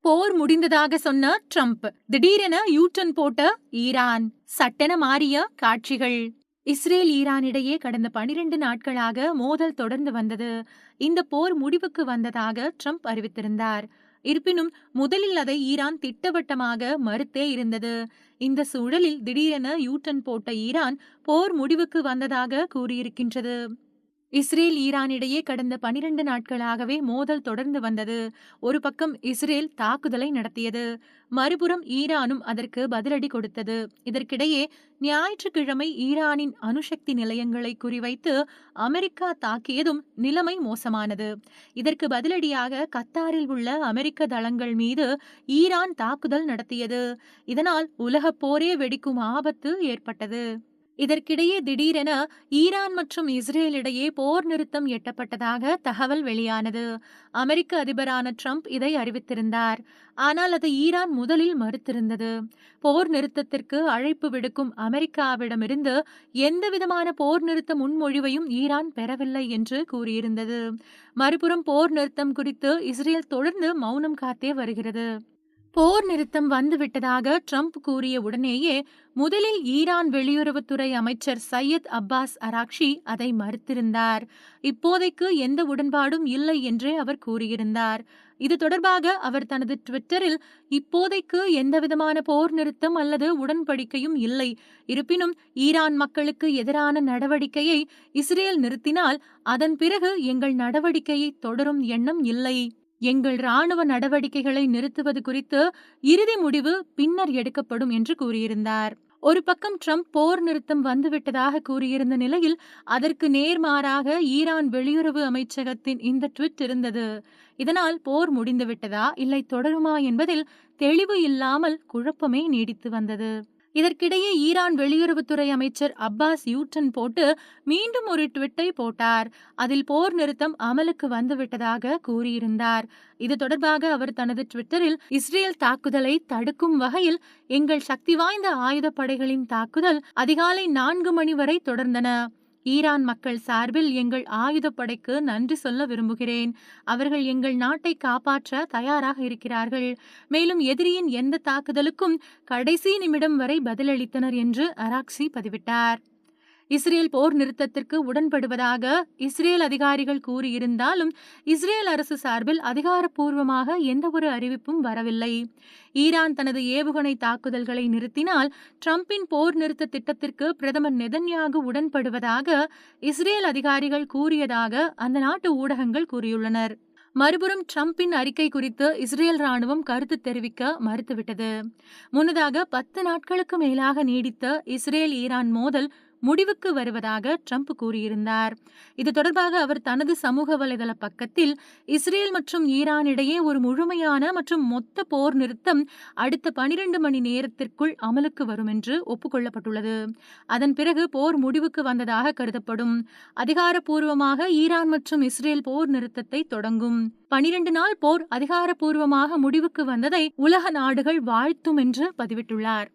போர் முடிந்ததாக சொன்ன ட்ரம்ப். திடீரென யூட்டன் போட்ட ஈரான். சட்டென மாறிய காட்சிகள். இஸ்ரேல் ஈரான் இடையே கடந்த பனிரெண்டு நாட்களாக மோதல் தொடர்ந்து வந்தது. இந்த போர் முடிவுக்கு வந்ததாக ட்ரம்ப் அறிவித்திருந்தார். இருப்பினும் முதலில் அதை ஈரான் திட்டவட்டமாக மறுத்தே இருந்தது. இந்த சூழலில் திடீரென யூட்டன் போட்ட ஈரான் போர் முடிவுக்கு வந்ததாக கூறியிருக்கின்றது. இஸ்ரேல் ஈரானிடையே கடந்த பனிரெண்டு நாட்களாகவே மோதல் தொடர்ந்து வந்தது. ஒரு பக்கம் இஸ்ரேல் தாக்குதலை நடத்தியது. மறுபுறம் ஈரானும் அதற்கு பதிலடி கொடுத்தது. இதற்கிடையே ஞாயிற்றுக்கிழமை ஈரானின் அணுசக்தி நிலையங்களை குறிவைத்து அமெரிக்கா தாக்கியதும் நிலைமை மோசமானது. இதற்கு பதிலடியாக கத்தாரில் உள்ள அமெரிக்க தளங்கள் மீது ஈரான் தாக்குதல் நடத்தியது. இதனால் உலகப் போரே வெடிக்கும் ஆபத்து ஏற்பட்டது. இதற்கிடையே திடீரென ஈரான் மற்றும் இஸ்ரேல் இடையே போர் நிறுத்தம் எட்டப்பட்டதாக தகவல் வெளியானது. அமெரிக்க அதிபரான ட்ரம்ப் இதை அறிவித்திருந்தார். ஆனால் அதை ஈரான் முதலில் மறுத்திருந்தது. போர் நிறுத்தத்திற்கு அழைப்பு விடுக்கும் அமெரிக்காவிடமிருந்து எந்தவிதமான போர் நிறுத்த முன்மொழிவையும் ஈரான் பெறவில்லை என்று கூறியிருந்தது. மறுபுறம் போர் நிறுத்தம் குறித்து இஸ்ரேல் தொடர்ந்து மௌனம் காத்தே வருகிறது. போர் நிறுத்தம் வந்துவிட்டதாக ட்ரம்ப் கூறிய உடனேயே முதலில் ஈரான் வெளியுறவுத்துறை அமைச்சர் சையத் அப்பாஸ் அராக்ஷி அதை மறுத்திருந்தார். இப்போதைக்கு எந்த உடன்பாடும் இல்லை என்றே அவர் கூறியிருந்தார். இது தொடர்பாக அவர் தனது ட்விட்டரில் இப்போதைக்கு எந்தவிதமான போர் நிறுத்தம் அல்லது உடன்படிக்கையும் இல்லை. இருப்பினும் ஈரான் மக்களுக்கு எதிரான நடவடிக்கையை இஸ்ரேல் நிறுத்தினால் அதன் பிறகு எங்கள் நடவடிக்கையை தொடரும் எண்ணம் இல்லை. எங்கள் ராணுவ நடவடிக்கைகளை நிறுத்துவது குறித்து இறுதி முடிவு பின்னர் எடுக்கப்படும் என்று கூறியிருந்தார். ஒரு பக்கம் ட்ரம்ப் போர் நிறுத்தம் வந்துவிட்டதாக கூறியிருந்த நிலையில் அதற்கு நேர்மாறாக ஈரான் வெளியுறவு அமைச்சகத்தின் இந்த ட்விட் இருந்தது. இதனால் போர் முடிந்துவிட்டதா இல்லை தொடருமா என்பதில் தெளிவு இல்லாமல் குழப்பமே நீடித்து வந்தது. இதற்கிடையே ஈரான் வெளியுறவுத்துறை அமைச்சர் அப்பாஸ் யூட்டன் போட்டு மீண்டும் ஒரு ட்விட்டை போட்டார். அதில் போர் நிறுத்தம் அமலுக்கு வந்துவிட்டதாக கூறியிருந்தார். இது தொடர்பாக அவர் தனது ட்விட்டரில் இஸ்ரேல் தாக்குதலை தடுக்கும் வகையில் எங்கள் சக்தி வாய்ந்த ஆயுதப்படைகளின் தாக்குதல் அதிகாலை நான்கு மணி வரை தொடர்ந்தன. ஈரான் மக்கள் சார்பில் எங்கள் ஆயுதப்படைக்கு நன்றி சொல்ல விரும்புகிறேன். அவர்கள் எங்கள் நாட்டை காப்பாற்ற தயாராக இருக்கிறார்கள். மேலும் எதிரியின் எந்த தாக்குதலுக்கும் கடைசி நிமிடம் வரை பதிலளித்தனர் என்று அராக்சி பதிவிட்டார். இஸ்ரேல் போர் நிறுத்தத்திற்கு உடன்படுவதாக இஸ்ரேல் அதிகாரிகள் கூறியிருந்தாலும் இஸ்ரேல் அரசு சார்பில் அதிகாரப்பூர்வமாக எந்த ஒரு அறிவிப்பும் வரவில்லை. ஈரான் தனது ஏவுகணை தாக்குதல்களை நிறுத்தினால் ட்ரம்பின் போர் நிறுத்த திட்டத்திற்கு பிரதமர் நெதன்யாகு உடன்படுவதாக இஸ்ரேல் அதிகாரிகள் கூறியதாக அந்த நாட்டு ஊடகங்கள் கூறியுள்ளனர். மறுபுறம் ட்ரம்பின் அறிக்கை குறித்து இஸ்ரேல் ராணுவம் கருத்து தெரிவிக்க மறுத்துவிட்டது. முன்னதாக பத்து நாட்களுக்கு மேலாக நீடித்த இஸ்ரேல் ஈரான் மோதல் முடிவுக்கு வருவதாக ட்ரம்ப் கூறியிருந்தார். இது தொடர்பாக அவர் தனது சமூக வலைதள பக்கத்தில் இஸ்ரேல் மற்றும் ஈரான் இடையே ஒரு முழுமையான மற்றும் மொத்த போர் நிறுத்தம் அடுத்த பனிரெண்டு மணி நேரத்திற்குள் அமலுக்கு வரும் என்று ஒப்புக்கொள்ளப்பட்டுள்ளது. அதன் பிறகு போர் முடிவுக்கு வந்ததாக கருதப்படும். அதிகாரப்பூர்வமாக ஈரான் மற்றும் இஸ்ரேல் போர் நிறுத்தத்தை தொடங்கும். பனிரெண்டு நாள் போர் அதிகாரப்பூர்வமாக முடிவுக்கு வந்ததை உலக நாடுகள் வாழ்த்தும் என்று பதிவிட்டுள்ளார்.